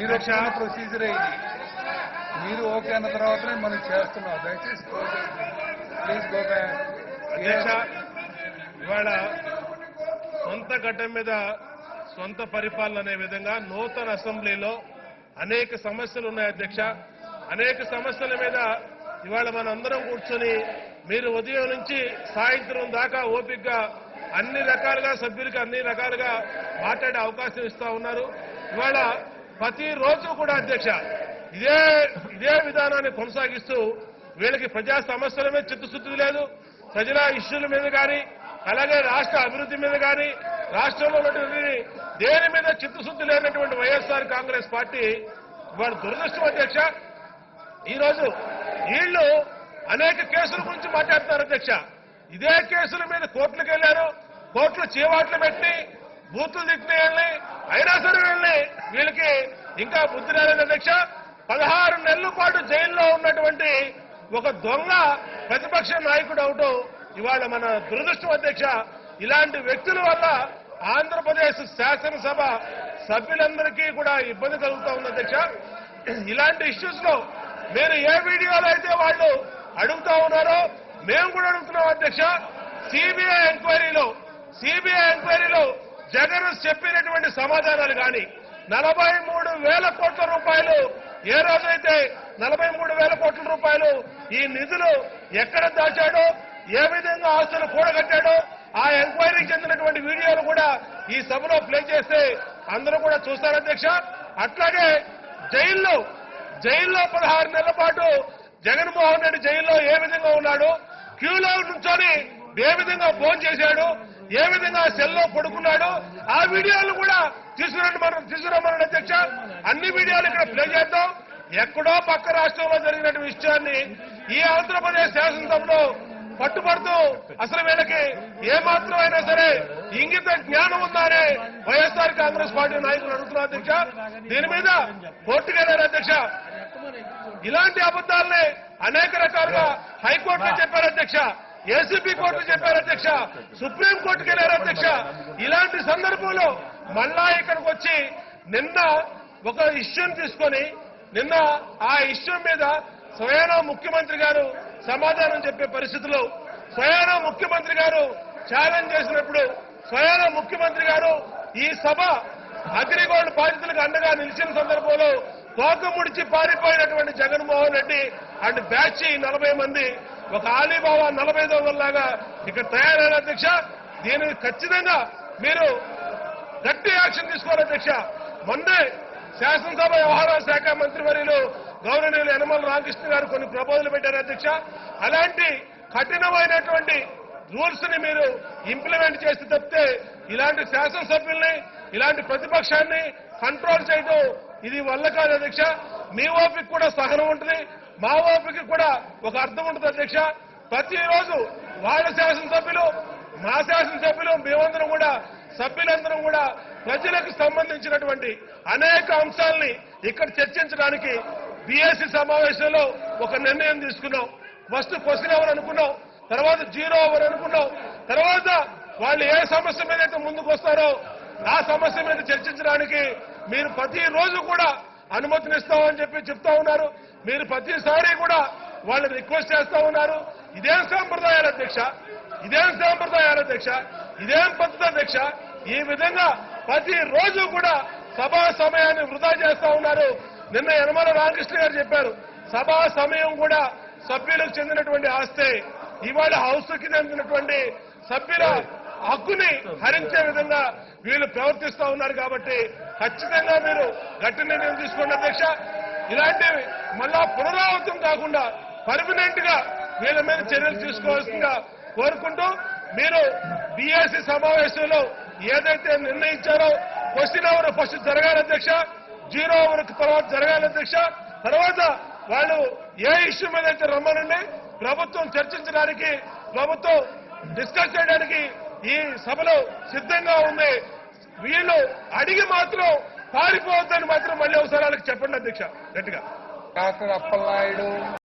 మీరు వచ్చిన ప్రొసీజరే అయింది మీరు ఓకే అన్న తర్వాతనే మనం చేస్తున్నాం. దయచేసి ప్లీజ్ గో ఇవాళ సొంత గడ్డం మీద సొంత పరిపాలన అనే విధంగా నూతన అసెంబ్లీలో అనేక సమస్యలు ఉన్నాయి అధ్యక్ష. అనేక సమస్యల మీద ఇవాళ మనందరం కూర్చొని మీరు ఉదయం నుంచి సాయంత్రం దాకా ఓపికగా అన్ని రకాలుగా సభ్యులకి అన్ని రకాలుగా మాట్లాడే అవకాశం ఇస్తా ఉన్నారు. ఇవాళ ప్రతిరోజు కూడా అధ్యక్ష ఇదే ఇదే విధానాన్ని కొనసాగిస్తూ వీళ్ళకి ప్రజా సమస్యల మీద చిత్తశుద్ధి లేదు ప్రజల ఇష్యూల మీద కానీ అలాగే రాష్ట్ర అభివృద్ధి మీద కానీ రాష్ట్రంలో ఉన్నటువంటి దేని మీద చిత్తశుద్ధి లేనటువంటి వైఎస్ఆర్ కాంగ్రెస్ పార్టీ వారి దురదృష్టం అధ్యక్ష. ఈరోజు వీళ్ళు అనేక కేసుల గురించి మాట్లాడతారు అధ్యక్ష. ఇదే కేసుల మీద కోర్టులకు వెళ్ళారు కోర్టులు చీవాట్లు పెట్టి బూతులు తిట్టిన అయినా సరే వెళ్ళి వీళ్ళకి ఇంకా బుద్ధి రాలేదు అధ్యక్ష పదహారు నెలల పాటు జైల్లో ఉన్నటువంటి ఒక దొంగ ప్రతిపక్ష నాయకుడు అవటం ఇవాళ మన దురదృష్టం అధ్యక్ష ఇలాంటి వ్యక్తుల వల్ల ఆంధ్రప్రదేశ్ శాసనసభ సభ్యులందరికీ కూడా ఇబ్బంది కలుగుతా ఉంది అధ్యక్ష. ఇలాంటి ఇష్యూస్లో మీరు ఏ వీడియోలో అయితే వాళ్ళు అడుగుతా ఉన్నారో మేము కూడా అడుగుతున్నాం అధ్యక్ష. సిబిఐ ఎంక్వైరీలో సిబిఐ ఎంక్వైరీలో జగన్ చెప్పినటువంటి సమాధానాలు కానీ నలభై మూడు వేల కోట్ల రూపాయలు. ఏ రోజైతే నలభై మూడు వేల కోట్ల రూపాయలు ఈ నిధులు ఎక్కడ దాచాడో ఏ విధంగా ఆస్తులు కూడగట్టాడో ఆ ఎంక్వైరీకి చెందినటువంటి వీడియోలు కూడా ఈ సభలో ప్లే చేస్తే అందరూ కూడా చూస్తారు అధ్యక్ష. అట్లాగే జైల్లో జైల్లో పదహారు నెలల పాటు జగన్మోహన్ రెడ్డి జైల్లో ఏ విధంగా ఉన్నాడు? క్యూలో నుంచొని ఏ విధంగా ఫోన్ చేశాడు? ఏ విధంగా సెల్లో పడుకున్నాడు ఆ వీడియోలు కూడా తీసుకురండి మనం తీసుకురమ్మని అధ్యక్ష. అన్ని వీడియోలు ఇక్కడ ప్లే చేద్దాం. ఎక్కడో పక్క రాష్ట్రంలో జరిగినటువంటి విషయాన్ని ఈ ఆంధ్రప్రదేశ్ శాసనసభలో పట్టుబడుతూ అసలు వీళ్ళకి ఏ మాత్రం అయినా సరే ఇంగిత జ్ఞానం ఉందానే వైఎస్ఆర్ కాంగ్రెస్ పార్టీ నాయకులు అడుగుతున్నారు అధ్యక్ష. దీని మీద కోర్టుకెళ్ళారు అధ్యక్ష. ఇలాంటి అబద్దాలని అనేక రకాలుగా హైకోర్టులో చెప్పారు అధ్యక్ష. ఏసీబీ కోర్టు చెప్పారు అధ్యక్ష. సుప్రీం కోర్టుకి వెళ్ళారు అధ్యక్ష. ఇలాంటి సందర్భంలో మళ్ళా ఇక్కడికి వచ్చి నిన్న ఒక ఇష్యూని తీసుకొని నిన్న ఆ ఇష్యూ మీద స్వయానా ముఖ్యమంత్రి గారు సమాధానం చెప్పే పరిస్థితులు స్వయానా ముఖ్యమంత్రి గారు ఛాలెంజ్ చేసినప్పుడు స్వయానా ముఖ్యమంత్రి గారు ఈ సభ అగ్రిగోల్డ్ బాధితులకు అండగా నిలిచిన సందర్భంలో తోక ముడిచి పారిపోయినటువంటి జగన్మోహన్ రెడ్డి అండ్ బ్యాచ్ నలభై మంది ఒక ఆలీబాబా నలభై దొంగల్లాగా ఇక్కడ తయారైన అధ్యక్ష. దీనికి ఖచ్చితంగా మీరు గట్టి యాక్షన్ తీసుకోవాలి అధ్యక్ష. మొన్నే శాసనసభ వ్యవహారాల శాఖ మంత్రివర్యులు గౌరవనీయులు యనమల రామకృష్ణ గారు కొన్ని ప్రపోజలు పెట్టారు అధ్యక్ష. అలాంటి కఠినమైనటువంటి రూల్స్ని మీరు ఇంప్లిమెంట్ చేసి తప్పితే ఇలాంటి శాసనసభ్యుల్ని ఇలాంటి ప్రతిపక్షాన్ని కంట్రోల్ చేయడం ఇది వల్ల కాదు అధ్యక్ష. మీ ఓపిక కూడా సహనం ఉంటుంది. మా కూడా ఒక అర్థం ఉంటుంది అధ్యక్ష. ప్రతిరోజు వాళ్ళ శాసనసభ్యులు మా శాసనసభ్యులు మేమందరం కూడా సభ్యులందరం కూడా ప్రజలకు సంబంధించినటువంటి అనేక అంశాలని ఇక్కడ చర్చించడానికి బీఎస్సీ సమావేశంలో ఒక నిర్ణయం తీసుకున్నాం. ఫస్ట్ క్వశ్చన్ అవర్ అనుకున్నాం? తర్వాత జీరో అవర్ అనుకున్నాం? తర్వాత వాళ్ళు ఏ సమస్య మీద అయితే ముందుకు వస్తారో ఆ సమస్య మీద చర్చించడానికి మీరు ప్రతిరోజు కూడా అనుమతినిస్తామని చెప్పి చెప్తా ఉన్నారు. మీరు ప్రతిసారి కూడా వాళ్ళని రిక్వెస్ట్ చేస్తా ఉన్నారు. ఇదేం సాంప్రదాయాలు అధ్యక్ష? ఇదేం సాంప్రదాయాలు అధ్యక్ష? ఇదేం పద్ధతి అధ్యక్ష? ఈ విధంగా ప్రతి రోజు కూడా సభా సమయాన్ని వృధా చేస్తా ఉన్నారు. నిన్న యనమల రామకృష్ణ గారు చెప్పారు సభా సమయం కూడా సభ్యులకు చెందినటువంటి ఆస్తే ఇవాళ హౌస్కి చెందినటువంటి సభ్యుల హక్కుని హరించే విధంగా వీళ్ళు ప్రవర్తిస్తా ఉన్నారు కాబట్టి ఖచ్చితంగా మీరు గట్టి నిర్ణయం తీసుకోండి అధ్యక్ష. ఇలాంటివి మళ్ళా పునరావృతం కాకుండా పర్మనెంట్గా వీళ్ళ మీద చర్యలు తీసుకోవాల్సిందిగా కోరుకుంటూ మీరు బీఎస్సీ సమావేశంలో ఏదైతే నిర్ణయించారో క్వశ్చన్ అవర్ ఫస్ట్ జరగాలి అధ్యక్ష జీరో అవర్ తర్వాత జరగాలి అధ్యక్ష. తర్వాత వాళ్ళు ఏ ఇష్యూ మీద అయితే రమ్మనండి ప్రభుత్వం చర్చించడానికి ప్రభుత్వం డిస్కస్ చేయడానికి ఈ సభలో సిద్ధంగా ఉంది వీళ్ళు అడిగి మాత్రం పారిపోవద్దని మాత్రం మళ్ళీ అవసరాలకు చెప్పండి అధ్యక్ష. గట్టిగా. డాక్టర్ అప్పలనాయుడు.